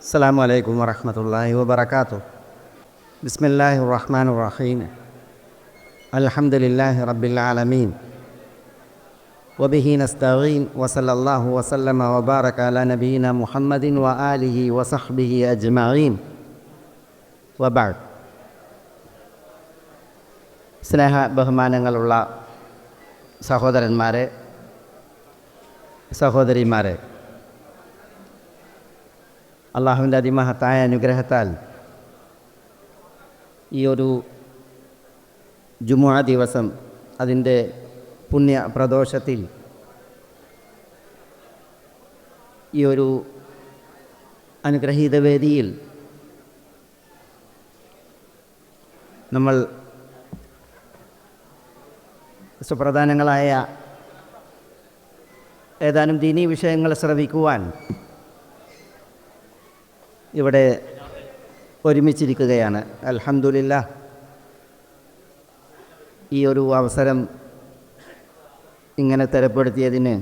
السلام عليكم ورحمة الله وبركاته بسم الله الرحمن الرحيم الحمد لله رب العالمين وبه نستعين وصلى الله وسلم وبارك على نبينا محمد وآله وصحبه أجمعين وبعد സ്നേഹ ബഹുമാനങ്ങളുള്ള സഹോദരന്മാരെ സഹോദരിമാരെ അള്ളാഹുവിന്റെ അതിമഹത്തായ അനുഗ്രഹത്താൽ ഈ ഒരു ജുമുഅ ദിവസം അതിന്റെ പുണ്യ പ്രദോഷത്തിൽ ഈ ഒരു അനുഗ്രഹീത വേദിയിൽ നമ്മൾ സുപ്രധാനങ്ങളായ ഏതാനും ദീനീ വിഷയങ്ങൾ ശ്രവിക്കുവാൻ ഇവിടെ ഒരുമിച്ചിരിക്കുകയാണ്. അൽഹന്ദില്ല ഈ ഒരു അവസരം ഇങ്ങനെ തരപ്പെടുത്തിയതിന്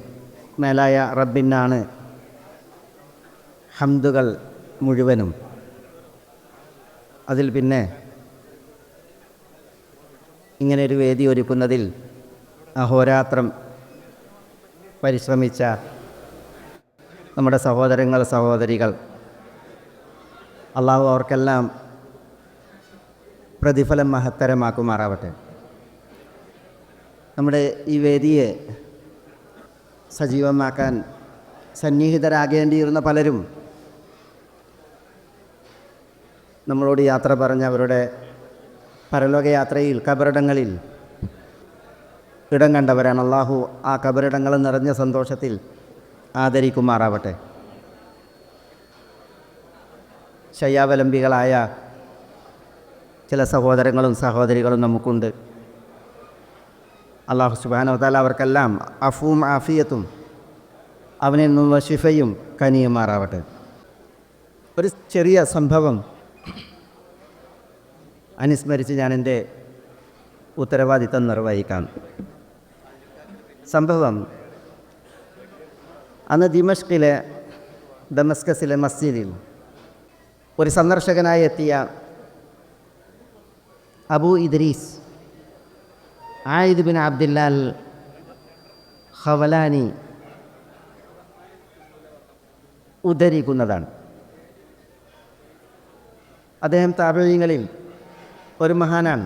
മേലായ റബ്ബിനാണ് ഹംദുകൾ മുഴുവനും. അതിൽ പിന്നെ ഇങ്ങനെ ഒരു വേദി ഒരുക്കുന്നതിൽ അഹോരാത്രം പരിശ്രമിച്ച നമ്മുടെ സഹോദരങ്ങൾ സഹോദരികൾ അള്ളാഹു അവർക്കെല്ലാം പ്രതിഫലം മഹത്തരമാക്കുമാറാവട്ടെ. നമ്മുടെ ഈ വേദിയെ സജീവമാക്കാൻ സന്നിഹിതരാകേണ്ടിയിരുന്ന പലരും നമ്മളോട് യാത്ര പറഞ്ഞ അവരുടെ പരലോകയാത്രയിൽ കബറിടങ്ങളിൽ ഇടം കണ്ടവരാണ്. അള്ളാഹു ആ കബറിടങ്ങൾ നിറഞ്ഞ സന്തോഷത്തിൽ ആദരിക്കുമാറാവട്ടെ. ശയ്യാവലംബികളായ ചില സഹോദരങ്ങളും സഹോദരികളും നമുക്കുണ്ട്. അള്ളാഹു സുബാനോത്താല അവർക്കെല്ലാം അഫുവും ആഫിയത്തും അവനിൽ നിന്നുള്ള ഷിഫയും കനിയുമാറാവട്ടെ. ഒരു ചെറിയ സംഭവം. അനുസ്മരിച്ച് ഞാൻ എന്റെ ഉത്തരവാദിത്തം നിർവഹിക്കാം. സംഭവം. അന്ന് ദിമഷ്കിലെ ഡമസ്കസിലെ മസ്ജിദിൽ ഒരു സന്ദർശകനായി എത്തിയ Abu Idris Aidh bin Abdullah al Khawlani ഉദ്ധരിക്കുന്നതാണ്. അദ്ദേഹം താപര്യങ്ങളിൽ ഒരു മഹാനാണ്.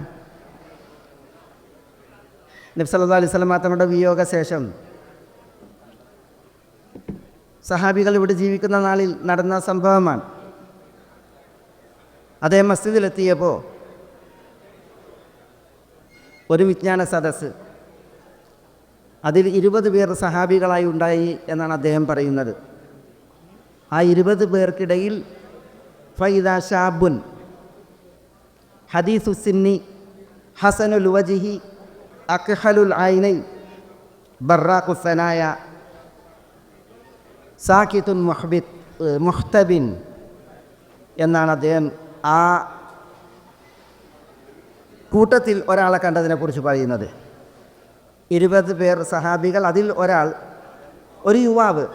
നബ്സല്ലാ അലൈഹി സ്വലമ തങ്ങളുടെ വിയോഗശേഷം സഹാബികൾ ഇവിടെ ജീവിക്കുന്ന നാളിൽ നടന്ന സംഭവമാണ്. അദ്ദേഹം മസ്ജിദിലെത്തിയപ്പോൾ ഒരു വിജ്ഞാന സദസ് അതിൽ ഇരുപത് പേർ സഹാബികളായി ഉണ്ടായി എന്നാണ് അദ്ദേഹം പറയുന്നത്. ആ ഇരുപത് പേർക്കിടയിൽ ഫൈദ ഷാബുൻ ഹദീസുസിന്നി ഹസനുൽ വജിഹി അക്ഹലുൽ ഐനൈ ബറാഖുസനായ സാക്കിത്തുൻ മുഹബിത് മുഹ്തബിൻ എന്നാണ് അദ്ദേഹം ആ കൂട്ടത്തിൽ ഒരാളെ കണ്ടതിനെക്കുറിച്ച് പറയുന്നത്. ഇരുപത് പേർ സഹാബികൾ അതിൽ ഒരാൾ ഒരു യുവാവ്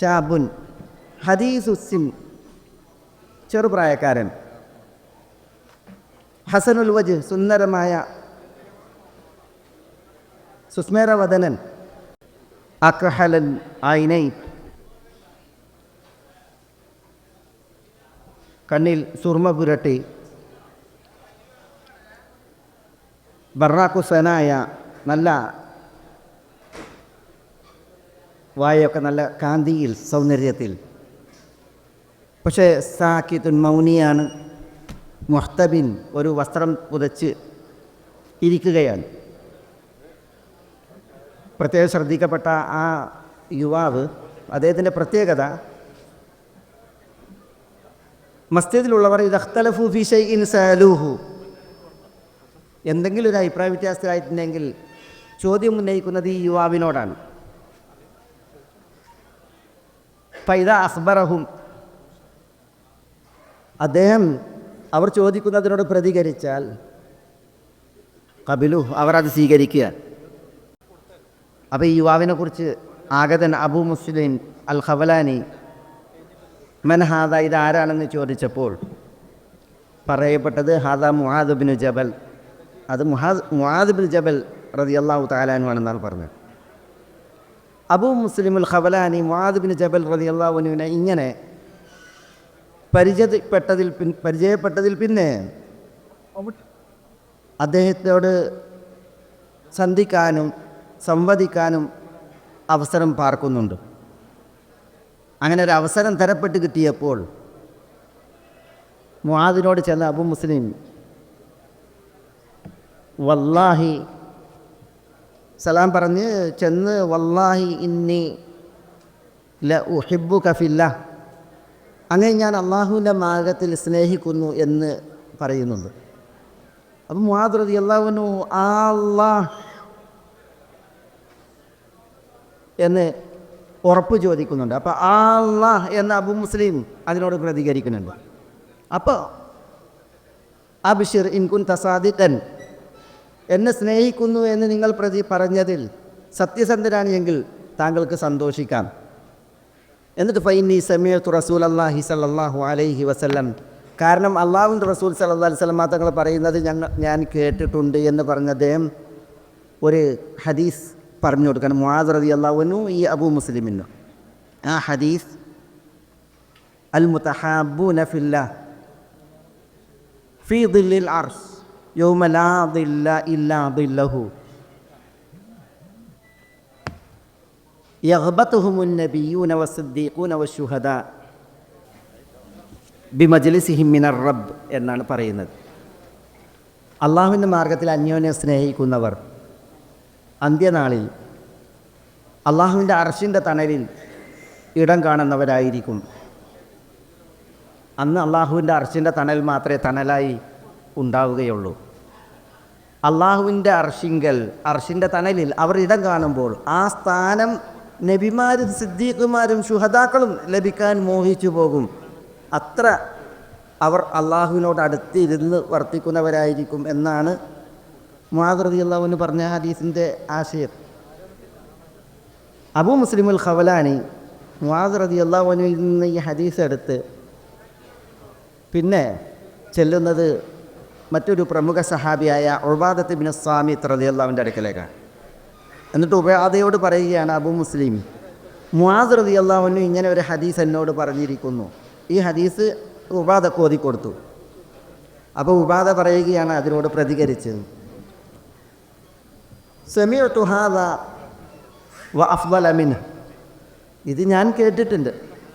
ഷാബുൻ ഹദീസുസിൻ ചെറുപ്രായക്കാരൻ. ഹസനുൽ വജ് സുന്ദരമായ സുസ്മേരവദനൻ അക്രഹലൻ ഐനൈ കണ്ണിൽ സുർമ പുരട്ടി. ബർണാക്കുസനായ നല്ല വായൊക്കെ നല്ല കാന്തിയിൽ സൗന്ദര്യത്തിൽ. പക്ഷേ സാക്കിത്തുൻ മൗനിയാണ് മുഹ്തബിൻ ഒരു വസ്ത്രം പുതച്ച് ഇരിക്കുകയാണ്. പ്രത്യേകം ശ്രദ്ധിക്കപ്പെട്ട ആ യുവാവ് അദ്ദേഹത്തിന്റെ പ്രത്യേകത മസ്ജിദിലുള്ളവർ ഇത് അഖ്തലഫു ഫി സാലൂഹു എന്തെങ്കിലും ഒരു അഭിപ്രായ വ്യത്യാസത്തിലായിട്ടുണ്ടെങ്കിൽ ചോദ്യം ഉന്നയിക്കുന്നത് ഈ യുവാവിനോടാണ്. പൈത അഖ്ബറഹും. അദ്ദേഹം അവർ ചോദിക്കുന്നതിനോട് പ്രതികരിച്ചാൽ കപിലു അവർ അത് സ്വീകരിക്കുക. അപ്പോൾ ഈ യുവാവിനെക്കുറിച്ച് ആഗതൻ അബു മുസ്ലിം അൽ ഖവലാനി മൻ ഹാദ ഇത് ആരാണെന്ന് ചോദിച്ചപ്പോൾ പറയപ്പെട്ടത് ഹാദ മുഹാദുബിൻ ജബൽ. അത് മുഹാദ് മുഹാദുബിൻ ജബൽ റതി അള്ളാഹു താലാനുമാണെന്നാണ് പറഞ്ഞത്. അബൂ മുസ്ലിമുൽ ഖബലാനി മുഹാദുബിൻ ജബൽ റതി അള്ളാഹുനുവിനെ ഇങ്ങനെ പരിചയപ്പെട്ടതിൽ പിൻ പരിചയപ്പെട്ടതിൽ പിന്നെ അദ്ദേഹത്തോട് സന്ധിക്കാനും സംവദിക്കാനും അവസരം പാർക്കുന്നുണ്ട്. അങ്ങനെ ഒരു അവസരം തരപ്പെട്ട് കിട്ടിയപ്പോൾ മുആദിനോട് ചെന്ന അബു മുസ്ലിം വല്ലാഹി സലാം പറഞ്ഞ് ചെന്ന് വല്ലാഹി ഇന്നി ല ഉഹിബു കഫില്ല അങ്ങനെ ഞാൻ അള്ളാഹുവിന്റെ മാർഗത്തിൽ സ്നേഹിക്കുന്നു എന്ന് പറയുന്നുണ്ട്. അപ്പം മുഹാദ്രതി ആ അള്ളാഹ് എന്ന് ഉറപ്പ് ചോദിക്കുന്നുണ്ട്. അപ്പോൾ അള്ളാഹ് എന്ന അബു മുസ്ലിം അതിനോട് പ്രതികരിക്കുന്നുണ്ട്. അപ്പോൾ അബിഷിർ ഇൻകുൻ തസാദിഖൻ എന്നെ സ്നേഹിക്കുന്നു എന്ന് നിങ്ങൾ പ്രതി പറഞ്ഞതിൽ സത്യസന്ധരാണ് എങ്കിൽ താങ്കൾക്ക് സന്തോഷിക്കാം. എന്നിട്ട് ഫൈനി സമയത്തു റസൂൽ അള്ളാഹി സല്ലാഹു അലൈഹി വസല്ലം. കാരണം അള്ളാഹു റസൂൽ സല്ലാ വസ്ലം തങ്ങൾ പറയുന്നത് ഞങ്ങൾ ഞാൻ കേട്ടിട്ടുണ്ട് എന്ന് പറഞ്ഞ അദ്ദേഹം ഒരു ഹദീസ് പറഞ്ഞു കൊടുക്കണം മുആദ് റതി അള്ളാഹുവിനു ഈ അബൂ മുസ്ലിമിനു. ആ ഹദീസ് അൽ മുത്തഹാബു നഫില്ല ഫി ദില്ലിൽ അർസ് യൗമ ലാ ദില്ല ഇല്ലാ ദില്ലഹു. യഗ്ബത്തുഹുമുൻ നബിയൂന വസ്സദ്ദീഖൂന വശുഹദാ ബിമജ്ലിസിഹിം മിനർ റബ്ബ് എന്നാണ് പറയുന്നത്. അള്ളാഹുവിന്റെ മാർഗത്തിൽ അന്യോന്യം സ്നേഹിക്കുന്നവർ അന്ത്യനാളിൽ അള്ളാഹുവിന്റെ അർഷിന്റെ തണലിൽ ഇടം കാണുന്നവരായിരിക്കും. അന്ന് അള്ളാഹുവിന്റെ അർഷിന്റെ തണൽ മാത്രമേ തണലായി ഉണ്ടാവുകയുള്ളൂ. അള്ളാഹുവിന്റെ അർഷിങ്കൽ അർഷിന്റെ തണലിൽ അവർ ഇടം കാണുമ്പോൾ ആ സ്ഥാനം നബിമാരും സിദ്ദീഖുമാരും ശുഹദാക്കളും ലഭിക്കാൻ മോഹിച്ചു പോകും. അത്ര അവർ അള്ളാഹുവിനോട് അടുത്തിരുന്ന് വർത്തിക്കുന്നവരായിരിക്കും എന്നാണ് മാതൃതി അള്ളാഹുവിന് പറഞ്ഞ ഹദീസിന്റെ ആശയം. അബു മുസ്ലിമുൽ ഖവലാനി മുആദ് അള്ളാഹുവിൽ നിന്ന് ഈ ഹദീസ് എടുത്ത് പിന്നെ ചെല്ലുന്നത് മറ്റൊരു പ്രമുഖ സഹാബിയായ ഉബാദത്ത് ബിൻ സ്വാമി റതി അള്ളാഹുവിന്റെ അടുക്കലേക്കാണ്. എന്നിട്ട് ഉബാദയോട് പറയുകയാണ് അബു മുസ്ലിം മുആദ് റതി അള്ളാഹുവിന് ഇങ്ങനെ ഒരു ഹദീസ് എന്നോട് പറഞ്ഞിരിക്കുന്നു. ഈ ഹദീസ് ഉപാധ കോതി കൊടുത്തു അപ്പോൾ ഉപാധ പറയുകയാണ് അതിനോട് പ്രതികരിച്ചത് സെമിയ ഹാദ വ അഫ്ബൽ അമിന് ഇത് ഞാൻ കേട്ടിട്ടുണ്ട്.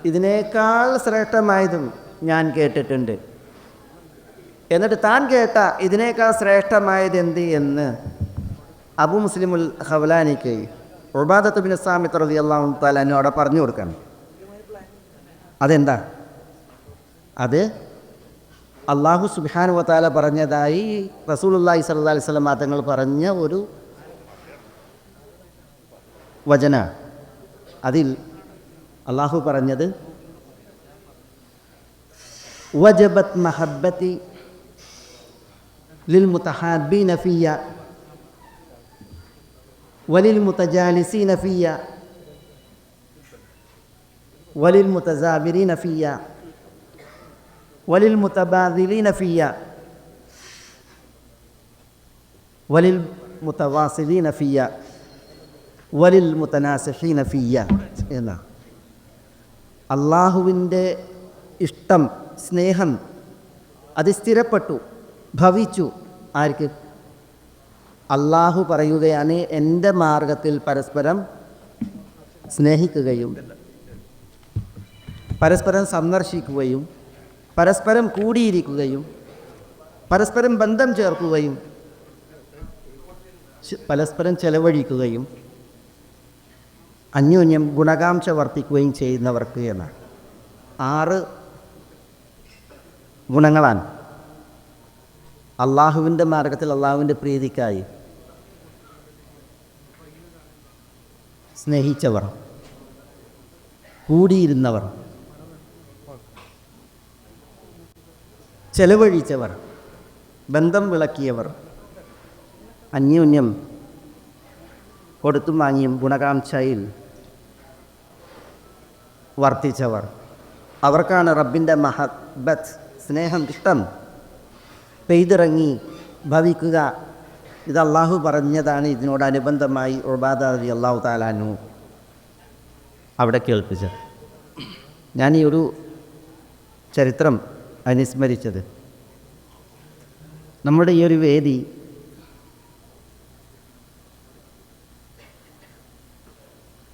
ഇതിനേക്കാൾ ശ്രേഷ്ഠമായതും ഞാൻ കേട്ടിട്ടുണ്ട്. എന്നിട്ട് താൻ കേട്ട ഇതിനേക്കാൾ ശ്രേഷ്ഠമായത് എന്ത് എന്ന് അബു മുസ്ലിമുൽ ഹവലാനിക്ക് ഉബാദത്ത് ബിൻ സാമിത്ത് റതി അള്ളാഹു താലനോടെ പറഞ്ഞു കൊടുക്കണം. അതെന്താ? അത് അള്ളാഹു സുബാനു വത്താല പറഞ്ഞതായി അള്ളാഹി സല്ലാ അലൈഹി സ്വലം തങ്ങൾ പറഞ്ഞ ഒരു വചന. അതിൽ അള്ളാഹു പറഞ്ഞത് വജബത്ത് മഹബത്തി ലിൽ മുത്തഹാബീന ഫിയ വലിൽ മുത്തജാലിസീന ഫിയ വലിൽ മുത്തസാബിരീന ഫിയ വലിൽ മുത്തബാദിലീന ഫിയ വലിൽ മുത്തവാസിലീന ഫിയ. വലിൽ മുത്തനാസഹീന ഫിയ എന്ന. അള്ളാഹുവിന്റെ ഇഷ്ടം സ്നേഹം അത് സ്ഥിരപ്പെട്ടു ഭവിച്ചു ആർക്ക്? അള്ളാഹു പറയുകയാണ് എന്റെ മാർഗത്തിൽ പരസ്പരം സ്നേഹിക്കുകയും പരസ്പരം സന്ദർശിക്കുകയും പരസ്പരം കൂടിയിരിക്കുകയും പരസ്പരം ബന്ധം ചേർക്കുകയും പരസ്പരം ചെലവഴിക്കുകയും അന്യോന്യം ഗുണകാംക്ഷ വർദ്ധിക്കുകയും ചെയ്യുന്നവർക്ക് എന്നാണ്. ആറ് ഗുണങ്ങളാണ്. അള്ളാഹുവിന്റെ മാർഗത്തിൽ അള്ളാഹുവിന്റെ പ്രീതിക്കായി സ്നേഹിച്ചവർ കൂടിയിരുന്നവർ ചെലവഴിച്ചവർ ബന്ധം വിളക്കിയവർ അന്യോന്യം കൊടുത്തും വാങ്ങിയും ഗുണകാംക്ഷയിൽ വർത്തിച്ചവർ. അവർക്കാണ് റബ്ബിന്റെ മഹബത്ത് സ്നേഹം ഇഷ്ടം. പെയ്തിറങ്ങി ഭവിക്കുക. ഇത് അള്ളാഹു പറഞ്ഞതാണ് ഇതിനോടനുബന്ധമായി ഉബാദ അലി അള്ളാഹു താലാനു അവിടെ കേൾപ്പിച്ചത്. ഞാൻ ഈ ഒരു ചരിത്രം അനുസ്മരിച്ചത്. നമ്മുടെ ഈ ഒരു വേദി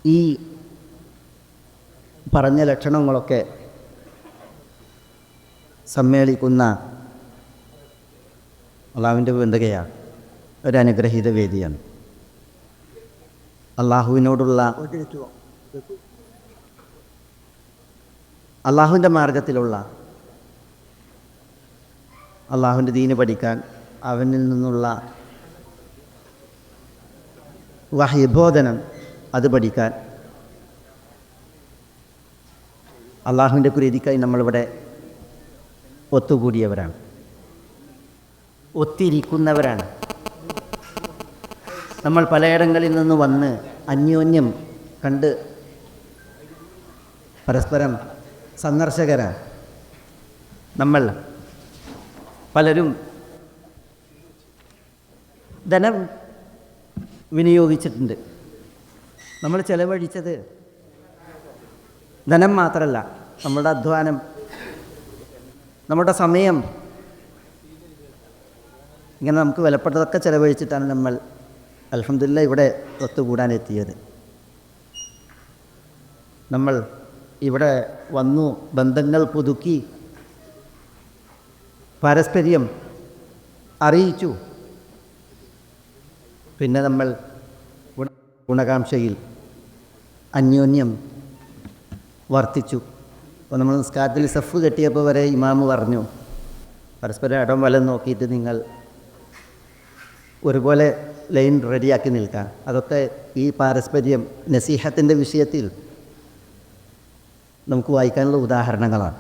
ഈ പറഞ്ഞ ലക്ഷണങ്ങളൊക്കെ സമ്മേളിക്കുന്ന അള്ളാഹുവിന്റെ ഒരു അനുഗ്രഹീത വേദിയാണ്. അള്ളാഹുവിനോടുള്ള അള്ളാഹുവിന്റെ മാർഗത്തിലുള്ള അള്ളാഹുവിന്റെ ദീന് പഠിക്കാൻ അവനിൽ നിന്നുള്ള വഹ്യബോധനം അത് പഠിക്കാൻ അള്ളാഹുവിന്റെ കുരീതിക്കായി നമ്മളിവിടെ ഒത്തുകൂടിയവരാണ്. ഒത്തിരിക്കുന്നവരാണ്. നമ്മൾ പലയിടങ്ങളിൽ നിന്ന് വന്ന് അന്യോന്യം കണ്ട് പരസ്പരം സന്ദർശകരാണ്. നമ്മൾ പലരും ധനം വിനിയോഗിച്ചിട്ടുണ്ട്. നമ്മൾ ചെലവഴിച്ചത് ധനം മാത്രമല്ല നമ്മുടെ അധ്വാനം നമ്മുടെ സമയം. ഇങ്ങനെ നമുക്ക് വിലപ്പെട്ടതൊക്കെ ചിലവഴിച്ചിട്ടാണ് നമ്മൾ അലഹമില്ല ഇവിടെ ഒത്തുകൂടാൻ എത്തിയത്. നമ്മൾ ഇവിടെ വന്നു ബന്ധങ്ങൾ പുതുക്കി പാരസ്പര്യം അറിയിച്ചു. പിന്നെ നമ്മൾ ഗുണ- ഗുണകാംക്ഷയിൽ അന്യോന്യം വർത്തിച്ചു. അപ്പോൾ നമ്മൾ നിസ്കാരത്തിൽ സഫ് കെട്ടിയപ്പോൾ വരെ ഇമാമ് പറഞ്ഞു പരസ്പരം ഇടം വലം നോക്കിയിട്ട് നിങ്ങൾ ഒരുപോലെ ലൈൻ റെഡിയാക്കി നിൽക്കാം. അതൊക്കെ ഈ പാരസ്പര്യം നസീഹത്തിന്റെ വിഷയത്തിൽ നമുക്ക് വായിക്കാനുള്ള ഉദാഹരണങ്ങളാണ്.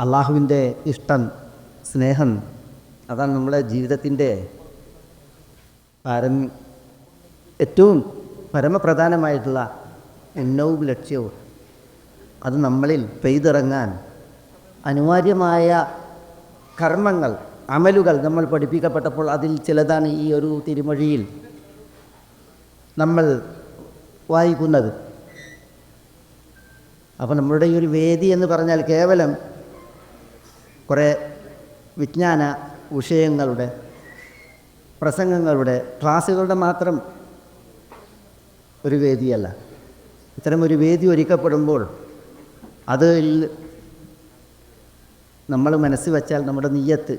അള്ളാഹുവിന്റെ ഇഷ്ടം സ്നേഹം അതാണ് നമ്മുടെ ജീവിതത്തിന്റെ പാരം. ഏറ്റവും പരമപ്രധാനമായിട്ടുള്ള ഉന്നവും ലക്ഷ്യവും. അത് നമ്മളിൽ പെയ്തിറങ്ങാൻ അനിവാര്യമായ കർമ്മങ്ങൾ അമലുകൾ നമ്മൾ പഠിപ്പിക്കപ്പെട്ടപ്പോൾ അതിൽ ചിലതാണ് ഈ ഒരു തിരുമൊഴിയിൽ നമ്മൾ വായിക്കുന്നത്. അപ്പോൾ നമ്മളുടെ ഈ ഒരു വേദി എന്ന് പറഞ്ഞാൽ കേവലം കുറേ വിജ്ഞാന വിഷയങ്ങളുടെ പ്രസംഗങ്ങളുടെ ക്ലാസ്സുകളുടെ മാത്രം ഒരു വേദിയല്ല. ഇത്തരം ഒരു വേദി ഒരുക്കപ്പെടുമ്പോൾ അതിൽ നമ്മൾ മനസ്സ് വച്ചാൽ നമ്മുടെ നീയത്ത്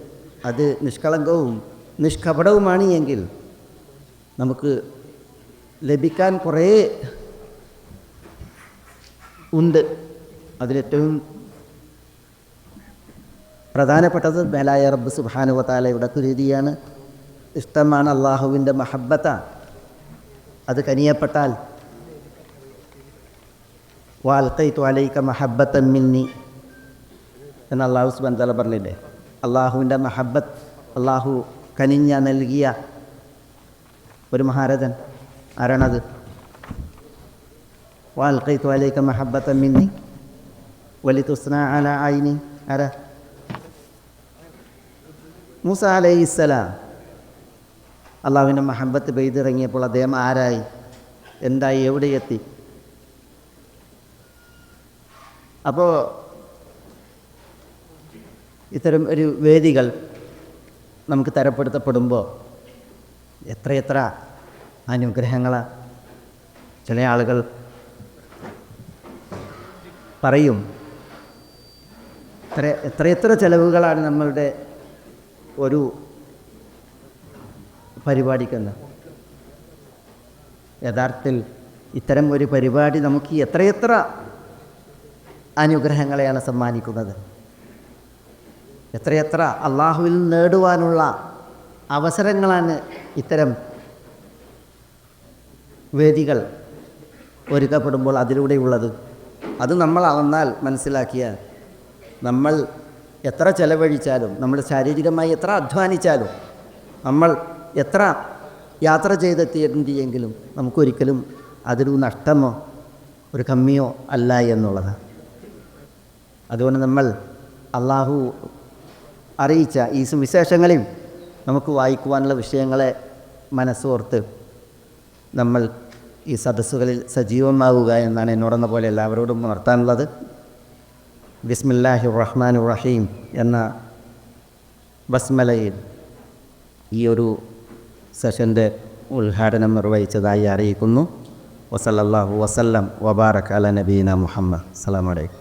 അത് നിഷ്കളങ്കവും നിഷ്കപടവുമാണ് എങ്കിൽ നമുക്ക് ലഭിക്കാൻ കുറേ ഉണ്ട്. അതിലേറ്റവും പ്രധാനപ്പെട്ടത് മേലായ റബ്ബ് സുബാനുവത്താലയുടെ കുരീതിയാണ് ഇഷ്ടമാണ് അള്ളാഹുവിന്റെ മഹബത്താണ് അത് കനിയപ്പെട്ടാൽ വാൽക്കൈത്തു അലൈക്ക മഹബത്തൻ മിന്നി എന്ന് അള്ളാഹു സുബാൻ തല പറഞ്ഞില്ലേ? അള്ളാഹുവിന്റെ മഹബത്ത് അള്ളാഹു കനിഞ്ഞ നൽകിയ ഒരു മഹാരഥൻ ആരാണത്? വാൽക്കൈത്തു അലൈക്ക മഹബത്തൻ മിന്നി വലി തുസ്ന അല ആയിനി ആരാ? മൂസ അലൈഹിസ്സലാം. അള്ളാഹുവിന്റെ മഹബത്ത് പെയ്തിറങ്ങിയപ്പോൾ അദ്ദേഹം ആരായി? എന്തായി? എവിടെ എത്തി? അപ്പോൾ ഇത്തരം ഒരു വേദികൾ നമുക്ക് തരപ്പെടുത്തപ്പെടുമ്പോൾ എത്രയെത്ര അനുഗ്രഹങ്ങളാണ് ചില ആളുകൾ പറയും എത്ര എത്രയെത്ര ചിലവുകളാണ് നമ്മളുടെ ഒരു പരിപാടിക്കുന്നത് യഥാർത്ഥത്തിൽ ഇത്തരം ഒരു പരിപാടി നമുക്ക് എത്രയെത്ര അനുഗ്രഹങ്ങളെയാണ് സമ്മാനിക്കുന്നത്. എത്രയെത്ര അള്ളാഹുവിൽ നേടുവാനുള്ള അവസരങ്ങളാണ് ഇത്തരം വേദികൾ ഒരുക്കപ്പെടുമ്പോൾ അതിലൂടെയുള്ളത് അത് നമ്മൾ അളന്നാൽ മനസ്സിലാക്കിയാൽ നമ്മൾ എത്ര ചെലവഴിച്ചാലും നമ്മൾ ശാരീരികമായി എത്ര അധ്വാനിച്ചാലും നമ്മൾ എത്ര യാത്ര ചെയ്തെത്തിയിട്ടുണ്ട് എങ്കിലും നമുക്കൊരിക്കലും അതൊരു നഷ്ടമോ ഒരു കമ്മിയോ അല്ല എന്നുള്ളതാണ്. അതുകൊണ്ട് നമ്മൾ അള്ളാഹു അറിയിച്ച ഈ സുവിശേഷങ്ങളെയും നമുക്ക് വായിക്കുവാനുള്ള വിഷയങ്ങളെ മനസ്സോർത്ത് നമ്മൾ ഈ സദസ്സുകളിൽ സജീവമാവുക എന്നാണ് എന്നോടെന്ന പോലെ എല്ലാവരോടും ഉണർത്താനുള്ളത്. ബിസ്മില്ലാഹി റഹ്മാൻ റഹീം എന്ന ബസ്മലയിൽ ഈ ഒരു സെഷന്റെ ഉദ്ഘാടനം നിർവഹിച്ചതായി അറിയിക്കുന്നു. വസല്ലാഹു വസല്ലം വബാറക് അല നബീന മുഹമ്മദ്. അസ്സാം അലൈക്കും.